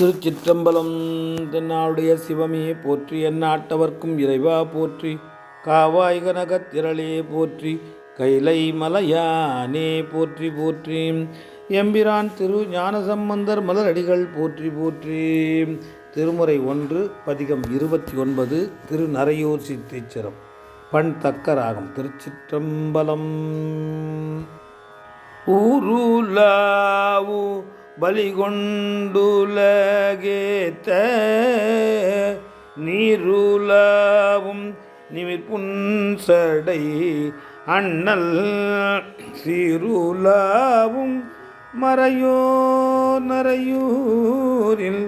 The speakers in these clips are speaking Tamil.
திருச்சிற்றம்பலம் தென்னாளுடைய சிவமே போற்றி எந்நாட்டவர்க்கும் இறைவா போற்றி காவாய் கனகத் திரளே போற்றி கைலை மலையானே போற்றி போற்றி எம்பிரான் திரு ஞானசம்பந்தர் மலரடிகள் போற்றி போற்றி. திருமுறை ஒன்று பதிகம் இருபத்தி ஒன்பது திரு நரையூர் சித்தீச்சரம். பண் தக்கராகும் திருச்சிற்றம்பலம். ஊருலாவூ பலிகொண்டுலகேத்த நீருலாவும் நிமிர்புன்சடை அண்ணல் சீருலாவும் மறையோ நரையூரில்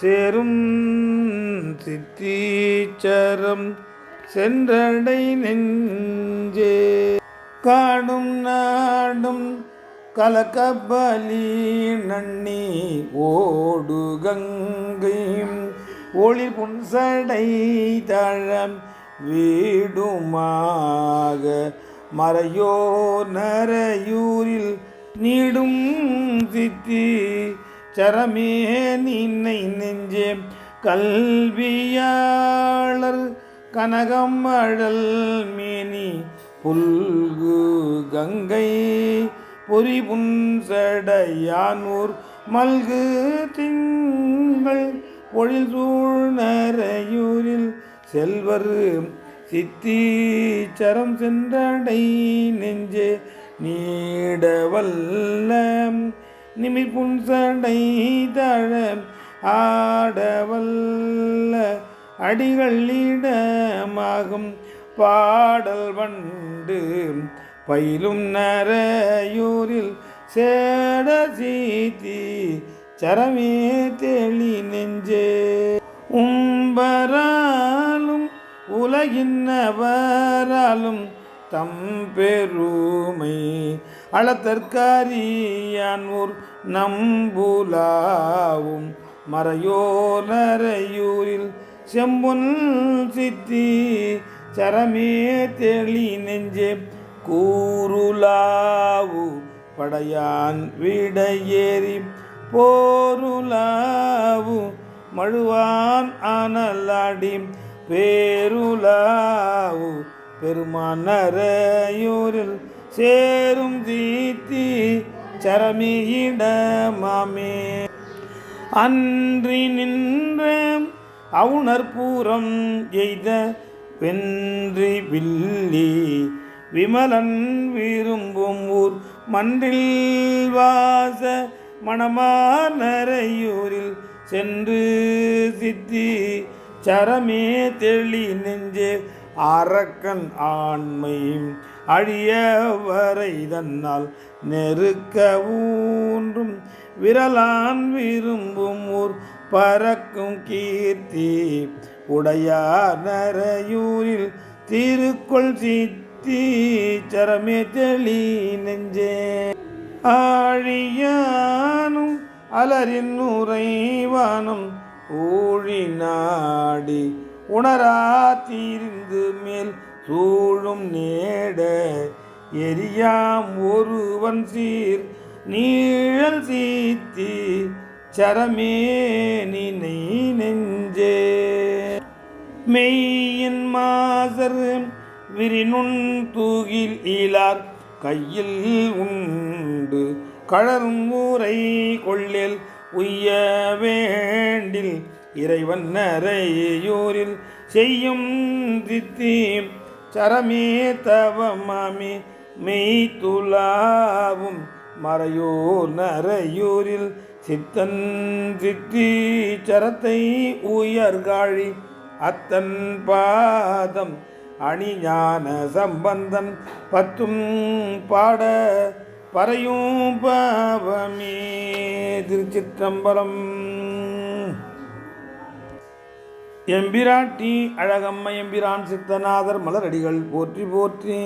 சேரும் சித்தீச்சரம் சென்றடை நெஞ்சே. காடும் நாடும் கலக்கபலி நன்னி ஓடு கங்கையும் ஒளி புன்சடை தழம் வீடுமாக. மறையோ நரையூரில் நீடும் சித்தி. சரமே நின்னை நெஞ்சே. கல்வியாளர் கனகம் அழல் மேனி. புல்கு கங்கை. பொறி புன்சடையானூர் மல்கு திங்கள் பொழில் சூழ்நரையூரில் செல்வர் சித்தீச்சரம் சென்றடை நெஞ்சே நீடவல்ல நிமிர்புன்சடை தழ ஆடவல்ல அடிகளிடமாகும் பாடல் வண்டு பயிலும் நரையூரில் சேட சீத்தி சரமே தெளி நெஞ்சே. உம்பராலும் உலகின்னவராலும் தம் பெருமை அளத்தற்காரியான் ஊர் நம்புலாவும். மறையோ செம்புன் சித்தி சரமே தெளி நெஞ்சே. கூருலாவு படையான் விடையேறி போருலாவு மழுவான் அனலாடி பேருலாவு பெருமானரையூரில் சேரும் தீத்தி சரமியிட மாமே அன்றி நின்ற அவுணர்பூரம் எய்த வென்றி வில்லி விமலன் விரும்பும் ஊர் மன்றில் வாச மணமானரையூரில் சென்று சித்தி சரமே தெளி நெஞ்சே அரக்கன் ஆண்மை அழிய வரை தன்னால் நெருக்க ஊன்றும் விரலான் விரும்பும் ஊர் பறக்கும் கீர்த்தி உடையார் நரையூரில் திருக்குள் சித்தி சரமே தெளி நெஞ்சே. ஆழியானும் அலரின் உறைவானும் ஊழி நாடி உணரா தீர்ந்து மேல் சூழும் நேட. எரியாம் ஒருவன் சீர் நீழல் சீத்தி சரமே நினை நெஞ்சே. மெய்யின் மாசர் விரினுண் தூகில் ஈலார் கையில் உண்டு. கழரும் ஊரை கொள்ளில் உய்ய வேண்டில் இறைவன் நரையூரில் செய்யும் தித்தி சரமே தவமாமி மெய்த்துலாவும் மறையூர் நரையூரில் சித்தன் சித்தி சரத்தை உயர்காழி அத்தன் பாதம் அணிஞான சம்பந்தன் பத்தும் பாட பறையும் பாவமே. திருச்சிற்றம்பலம். எம்பிராட்டி அழகம்மை எம்பிரான் சித்தநாதர் மலரடிகள் போற்றி போற்றி.